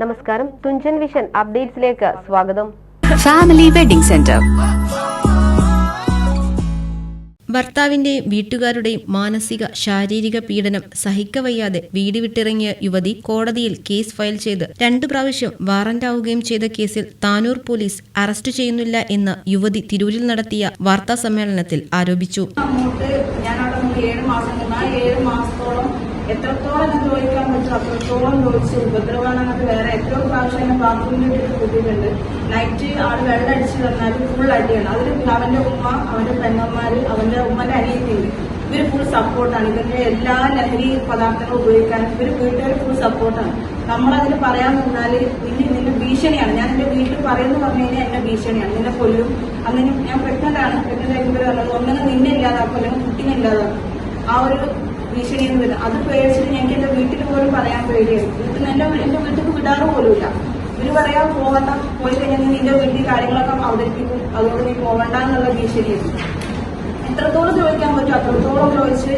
നമസ്കാരം. തുഞ്ചൻ വിഷൻ അപ്ഡേറ്റ്സിലേക്ക് സ്വാഗതം. ഫാമിലി വെഡിംഗ് സെന്റർ ഭർത്താവിന്റെയും വീട്ടുകാരുടെയും മാനസിക ശാരീരിക പീഡനം സഹിക്കവയ്യാതെ വീട് വിട്ടിറങ്ങിയ യുവതി കോടതിയിൽ കേസ് ഫയൽ ചെയ്ത് രണ്ടു പ്രാവശ്യം വാറന്റാവുകയും ചെയ്ത കേസിൽ താനൂർ പോലീസ് അറസ്റ്റ് ചെയ്യുന്നില്ല എന്ന് യുവതി തിരൂരിൽ നടത്തിയ വാർത്താ സമ്മേളനത്തിൽ ആരോപിച്ചു അങ്ങോട്ട് ഞാൻ അവിടെ നിന്ന് ഏഴ് മാസം നിന്ന് ആ ഏഴ് മാസത്തോളം എത്രത്തോളം ഞാൻ ചോദിക്കാൻ പറ്റും അത്രത്തോളം ചോദിച്ചു ഉപദ്രവമാണെന്നത് വേറെ എത്രയോ പ്രാവശ്യം എന്നെ ബാത്റൂമിലേക്ക് കൂട്ടിയിട്ടുണ്ട്. നൈറ്റ് ആൾ വെള്ളം അടിച്ചു തന്നാൽ ഫുൾ അടിയാണ്. അതിൽ അവന്റെ ഉമ്മ അവന്റെ പെണ്ണന്മാര് അവന്റെ ഉമ്മന്റെ അനിയത്തി ഇവർ ഫുൾ സപ്പോർട്ടാണ് ഇവരുടെ എല്ലാ ലഹരി പദാർത്ഥങ്ങളും ഉപയോഗിക്കാൻ ഇവർ വീട്ടുകാർ ഫുൾ സപ്പോർട്ടാണ് നമ്മളതിന് പറയാൻ നിന്നാൽ ഇനി നിന്റെ ഭീഷണിയാണ്. ഞാൻ എന്റെ വീട്ടിൽ പറയുന്നു പറഞ്ഞു കഴിഞ്ഞാൽ എന്നെ ഭീഷണിയാണ്. നിന്നെ കൊല്ലും. അങ്ങനെ ഞാൻ പ്രഗ്നന്റ് ആണ് പ്രഗ്നന്റ് ഒന്നെങ്കിൽ നിന്നെ ഇല്ലാതാക്കും. അല്ലെങ്കിൽ കുട്ടീനെ ഇല്ലാതാക്കും. ആ ഒരു ഭീഷണി എന്ന് വരും അത് പേടിച്ചിട്ട് ഞങ്ങൾക്ക് എന്റെ വീട്ടിൽ പോലും പറയാൻ പേടിയായിരുന്നു വീട്ടിൽ എന്റെ എന്റെ വീട്ടിൽ വിടാറ് പോലുമില്ല. ഇവർ പറയാൻ പോകണ്ട പോയി കഴിഞ്ഞാൽ നിന്റെ വീട്ടിൽ കാര്യങ്ങളൊക്കെ അവതരിപ്പിക്കും. അതുകൊണ്ട് നീ പോകണ്ട എന്നുള്ള ഭീഷണിയായിരുന്നു എത്രത്തോളം ചോദിക്കാൻ പറ്റും അത്രത്തോളം ചോദിച്ച്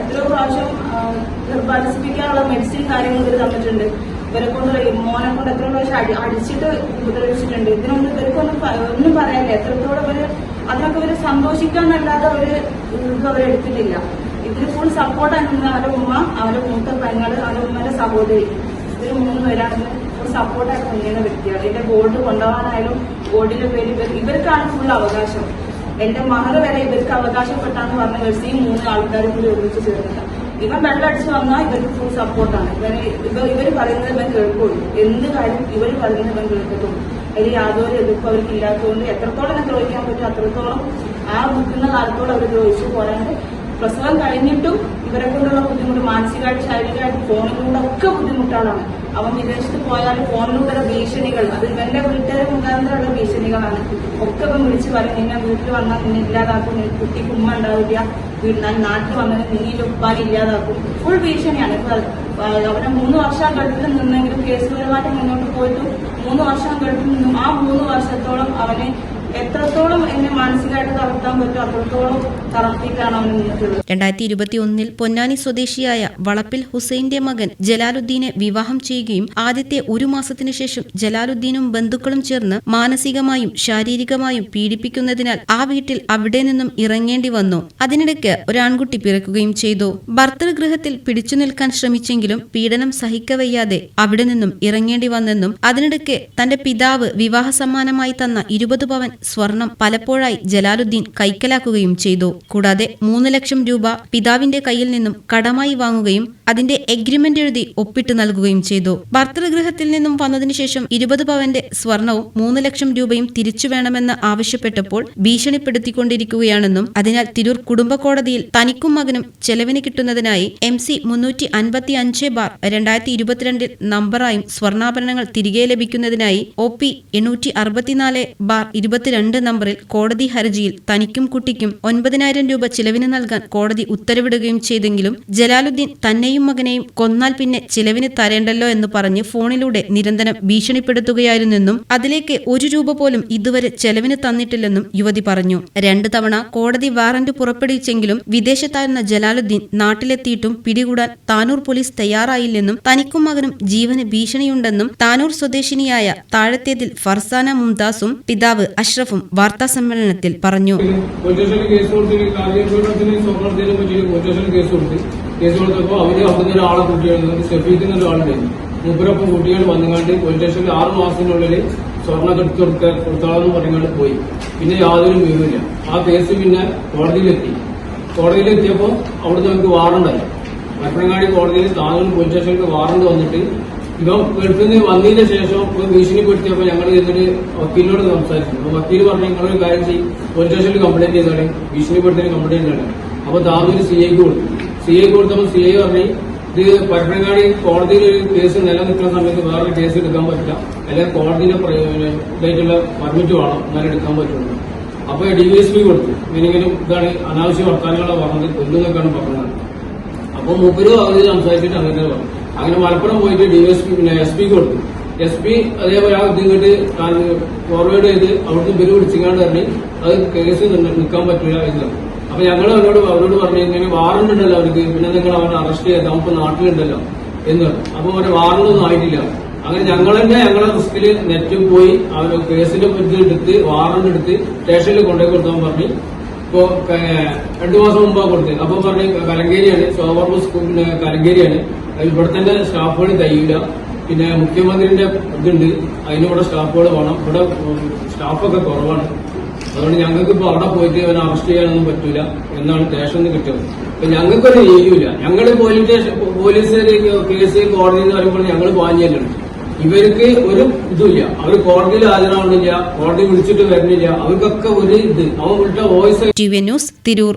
എത്രയോ പ്രാവശ്യം ആഹ്, ഗർഭാധിപ്പിക്കാനുള്ള മെഡിസിൻ കാര്യങ്ങൾ ഇവർ തന്നിട്ടുണ്ട്. ഇവരെ കൊണ്ട് മോനെ കൊണ്ട് എത്ര പ്രാവശ്യം അടി അടിച്ചിട്ട് ഉപദ്രവിച്ചിട്ടുണ്ട്. ഇതിനൊന്നും ഇവർക്കൊന്നും ഒന്നും പറയാനില്ല. എത്രത്തോളം ഇവർ അതിനൊക്കെ ഇവർ സന്തോഷിക്കാന്നല്ലാതെ ഒരു ഇത് അവരെടുത്തിട്ടില്ല. ഇതിന് ഫുൾ സപ്പോർട്ടാണ് അവരുടെ ഉമ്മ അവരുടെ മൂത്ത പെങ്ങൾ അവരുടെ ഉമ്മയുടെ സഹോദരി. ഇതിന് മൂന്ന് പേരാണ് ഫുൾ സപ്പോർട്ടായിട്ട് നിൽക്കുന്ന വ്യക്തിയാണ് എന്റെ ബോർഡ് കൊണ്ടുപോകാനായാലും ബോർഡിന്റെ പേര് ഇവർ ഇവർക്കാണ് ഫുൾ അവകാശം. എന്റെ മഹർ വരെ ഇവർക്ക് അവകാശപ്പെട്ടാന്ന് പറഞ്ഞ ദിവസം ഈ മൂന്ന് ആൾക്കാരും കൂടി ഒരുമിച്ച് ചേർന്നില്ല ഇവൻ വെള്ളം അടിച്ചു വന്നാൽ ഇവർക്ക് ഫുൾ സപ്പോർട്ടാണ് ഇവന് ഇവ ഇവർ പറയുന്നത് ഇവൻ കേൾക്കുള്ളൂ. എന്ത് കാര്യം ഇവർ പറയുന്നത് ഇവൻ കേൾക്കത്തുള്ളൂ. അതിൽ യാതൊരു എതിർപ്പ് അവർക്ക് ഇല്ലാത്തതുകൊണ്ട് എത്രത്തോളം ദ്രോഹിക്കാൻ പറ്റും അത്രത്തോളം ആ നിൽക്കുന്ന കാലത്തോളം അവർ ദ്രോഹിച്ചു പോരാണ്ട് പ്രസവം കഴിഞ്ഞിട്ടും ഇവരെ കൊണ്ടുള്ള ബുദ്ധിമുട്ട് മാനസികമായിട്ട് ശാരീരികമായിട്ട് ഫോണിലൂടെ ഒക്കെ ബുദ്ധിമുട്ടുകളാണ് അവൻ വിദേശത്ത് പോയാൽ ഫോണിലൂടെ ഭീഷണികൾ അത് ഇവന്റെ വീട്ടുകാരെ മുഖാന്തരമുള്ള ഭീഷണികളാണ്. ഒക്കെ അവൻ വിളിച്ച് പറയും നിന്നെ വീട്ടിൽ വന്നാൽ നിന്നെ ഇല്ലാതാക്കും കുട്ടി കുമ്മ ഉണ്ടാവില്ല. വീട്ടിൽ നാട്ടിൽ വന്നത് നീ ഉപ്പാൽ ഇല്ലാതാക്കും. ഫുൾ ഭീഷണിയാണ്. അവനെ മൂന്ന് വർഷം ഗൾഫിൽ നിന്നെങ്കിലും കേസുപരമായിട്ട് മുന്നോട്ട് പോയിട്ടും മൂന്ന് വർഷം ഗൾഫിൽ നിന്നും ആ മൂന്ന് വർഷത്തോളം അവനെ എത്രത്തോളം എന്നെ മാനസികമായിട്ട് തളർത്താൻ പറ്റും അത്രത്തോളം തളർത്തിയിട്ടാണ് അവൻ നിന്നിട്ടുള്ളത്. രണ്ടായിരത്തി ഇരുപത്തി ഒന്നിൽ പൊന്നാനി സ്വദേശിയായ വളപ്പിൽ ഹുസൈന്റെ മകൻ ജലാലുദ്ദീനെ വിവാഹം ചെയ്യുകയും ആദ്യത്തെ ഒരു മാസത്തിനു ശേഷം ജലാലുദ്ദീനും ബന്ധുക്കളും ചേർന്ന് മാനസികമായും ശാരീരികമായും പീഡിപ്പിക്കുന്നതിനാൽ ആ വീട്ടിൽ അവിടെ നിന്നും ഇറങ്ങേണ്ടി വന്നു. അതിനിടയ്ക്ക് ഒരു ആൺകുട്ടി പിറക്കുകയും ചെയ്തു. ഭർത്തൃഗൃഹത്തിൽ പിടിച്ചു നിൽക്കാൻ ശ്രമിച്ചെങ്കിലും പീഡനം സഹിക്കവയ്യാതെ അവിടെ നിന്നും ഇറങ്ങേണ്ടി വന്നെന്നും അതിനിടയ്ക്ക് തന്റെ പിതാവ് വിവാഹ സമ്മാനമായി തന്ന ഇരുപത് പവൻ സ്വർണം പലപ്പോഴായി ജലാലുദ്ദീൻ കൈക്കലാക്കുകയും ചെയ്തു. കൂടാതെ മൂന്ന് ലക്ഷം രൂപ പിതാവിന്റെ കയ്യിൽ നിന്നും കടമായി വാങ്ങുകയും അതിന്റെ എഗ്രിമെന്റ് എഴുതി ഒപ്പിട്ട് നൽകുകയും ചെയ്തു. ഭർത്തൃഗൃഹത്തിൽ നിന്നും വന്നതിനു ശേഷം ഇരുപത് പവന്റെ സ്വർണവും മൂന്ന് ലക്ഷം രൂപയും തിരിച്ചു വേണമെന്ന് ആവശ്യപ്പെട്ടപ്പോൾ ഭീഷണിപ്പെടുത്തിക്കൊണ്ടിരിക്കുകയാണെന്നും അതിനാൽ തിരൂർ കുടുംബ കോടതിയിൽ തനിക്കും മകനും ചെലവിന് കിട്ടുന്നതിനായി എം സി മുന്നൂറ്റി അൻപത്തി അഞ്ച് ബാർ രണ്ടായിരത്തി ഇരുപത്തിരണ്ടിൽ നമ്പറായും സ്വർണാഭരണങ്ങൾ തിരികെ ലഭിക്കുന്നതിനായി ഒ പി എണ്ണൂറ്റി അറുപത്തിനാല് ബാർ ഇരുപത്തിരണ്ട് നമ്പറിൽ കോടതി ഹർജിയിൽ തനിക്കും കുട്ടിക്കും ഒൻപതിനായിരം രൂപ ചിലവിന് നൽകാൻ കോടതി ഉത്തരവിടുകയും ചെയ്തെങ്കിലും ജലാലുദ്ദീൻ തന്നെയും മകനെയും കൊന്നാൽ പിന്നെ ചിലവിന് തരേണ്ടല്ലോ എന്ന് പറഞ്ഞ് ഫോണിലൂടെ നിരന്തരം ഭീഷണിപ്പെടുത്തുകയായിരുന്നെന്നും അതിലേക്ക് ഒരു രൂപ പോലും ഇതുവരെ ചെലവിന് തന്നിട്ടില്ലെന്നും യുവതി പറഞ്ഞു. രണ്ടു തവണ കോടതി വാറന്റ് പുറപ്പെടുവിച്ചെങ്കിലും വിദേശത്തായിരുന്ന ജലാലുദ്ദീൻ നാട്ടിലെത്തിയിട്ടും പിടികൂടാൻ താനൂർ പോലീസ് തയ്യാറായില്ലെന്നും തനിക്കും മകനും ജീവന് ഭീഷണിയുണ്ടെന്നും താനൂർ സ്വദേശിനിയായ താഴത്തേതിൽ ഫർസാന മുംതാസും പിതാവ് അഷ്റഫും വാർത്താ സമ്മേളനത്തിൽ പറഞ്ഞു കേസ് അവിടുന്ന് ഒരാളെ ഒരാളുണ്ടായിരുന്നു മൂപ്പരൊപ്പം കുട്ടികൾ വന്നുകൊണ്ട് പോലീസ് സ്റ്റേഷനിൽ ആറ് മാസത്തിനുള്ളിൽ സ്വർണ കെടുത്തി കൊടുക്ക കൊടുത്താളെന്ന് പറഞ്ഞുകൊണ്ട് പോയി. പിന്നെ യാതൊരു വിവരമില്ല ആ കേസ് പിന്നെ കോടതിയിലെത്തി. കോടതിയിലെത്തിയപ്പോൾ അവിടുന്ന് നമുക്ക് വാറണ്ടായി മരപ്പനങ്ങാടി കോടതിയിൽ താനൂർ പോലീസ് സ്റ്റേഷനിൽ വാറണ്ട് വന്നിട്ട് ഇവൻ ഗൾഫിൽ നിന്ന് വന്നതിന് ശേഷം ഒന്ന് ഭീഷണിപ്പെടുത്തിയപ്പോ ഞങ്ങൾ എന്നിട്ട് വക്കീലിനോട് സംസാരിച്ചു. അപ്പൊ വക്കീൽ പറഞ്ഞു നിങ്ങളൊരു കാര്യം ചെയ്യും. പോലീസ് സ്റ്റേഷനിൽ കംപ്ലൈന്റ് ചെയ്താണ് ഭീഷണിപ്പെടുത്തിന് കംപ്ലൈന്റ് ചെയ്താണ് അപ്പൊ താനൂര് സി ഐക്ക് കൊടുത്തു. സി ഐ കൊടുത്തപ്പോൾ സി ഐ പറഞ്ഞു ഇത് പരപ്പനങ്ങാടി കോടതിയിൽ ഒരു കേസ് നിലനിൽക്കുന്ന സമയത്ത് വേറൊരു കേസ് എടുക്കാൻ പറ്റില്ല. അല്ലെങ്കിൽ കോടതിയുടെ പ്ര- ഇതായിട്ടുള്ള പെർമിറ്റ് വേണം. എന്നാലും എടുക്കാൻ പറ്റുള്ളൂ. അപ്പൊ ഡി വി എസ് പി കൊടുത്തു. ഇവനിങ്ങനെ ഇതാണ് അനാവശ്യ വർത്താനങ്ങളാണ് പറഞ്ഞത്. കൊല്ലുന്നൊക്കെയാണ് പറഞ്ഞത്. അപ്പൊ മുപ്പരും അവധി സംസാരിച്ചിട്ട് അങ്ങനെ പറഞ്ഞു. അങ്ങനെ മലപ്പുറം പോയിട്ട് ഡിവൈഎസ്പി പിന്നെ എസ് പിക്ക് കൊടുത്തു. എസ് പി അതേപോലെ ആ ഇതിങ്ങോട്ട് ഫോർവേഡ് ചെയ്ത് അവിടുന്ന് ബില്ല് പിടിച്ചിങ്ങാണ്ട് പറഞ്ഞ് അത് കേസ് നിൽക്കാൻ പറ്റില്ല എന്ന് അപ്പൊ ഞങ്ങൾ അവരോട് അവരോട് പറഞ്ഞു ഇങ്ങനെ വാറണ്ട് ഉണ്ടല്ലോ അവർക്ക്. പിന്നെ നിങ്ങൾ അവനെ അറസ്റ്റ് ചെയ്ത് നമുക്ക് നാട്ടിലുണ്ടല്ലോ എന്ന് അപ്പൊ അവരെ വാറണ്ടൊന്നും ആയിട്ടില്ല. അങ്ങനെ ഞങ്ങൾ തന്നെ ഞങ്ങളെ റിസ്കിൽ നെറ്റും പോയി. അവർ കേസിന്റെ ഇത് എടുത്ത് വാറണ്ട് എടുത്ത് സ്റ്റേഷനിൽ കൊണ്ടുപോയി കൊടുത്താൻ പറഞ്ഞു. ഇപ്പോ രണ്ടു മാസം മുമ്പാണ് കൊടുത്തത്. അപ്പൊ പറഞ്ഞു കലങ്കേരിയാണ്. സോവർ സ്കൂളിന്റെ കലങ്കേരിയാണ്. ഇവിടെ തന്നെ സ്റ്റാഫുകൾ കഴിയില്ല പിന്നെ മുഖ്യമന്ത്രിന്റെ ഇതുണ്ട്. അതിനിവിടെ സ്റ്റാഫുകൾ വേണം ഇവിടെ സ്റ്റാഫൊക്കെ കുറവാണ്. അതുകൊണ്ട് ഞങ്ങൾക്ക് ഇപ്പൊ അവിടെ പോയിട്ട് അവനെ അറസ്റ്റ് ചെയ്യാനൊന്നും പറ്റൂല എന്നാണ് സ്റ്റേഷനിൽ നിന്ന് കിട്ടിയത്. അപ്പൊ ഞങ്ങൾക്കൊരു ചെയ്യൂല ഞങ്ങൾ പോലീസ് സ്റ്റേഷൻ പോലീസ് കേസ് കോടതി എന്ന് പറയുമ്പോൾ ഞങ്ങൾ വാങ്ങിയല്ലുണ്ട് ഇവർക്ക് ഒരു ഇതുമില്ല. അവർ കോടതിയിൽ ഹാജരാവുന്നില്ല കോടതി വിളിച്ചിട്ട് വരുന്നില്ല. അവർക്കൊക്കെ ഒരു ഇത്. അവൻ വിളിച്ച voice T V news Tirur.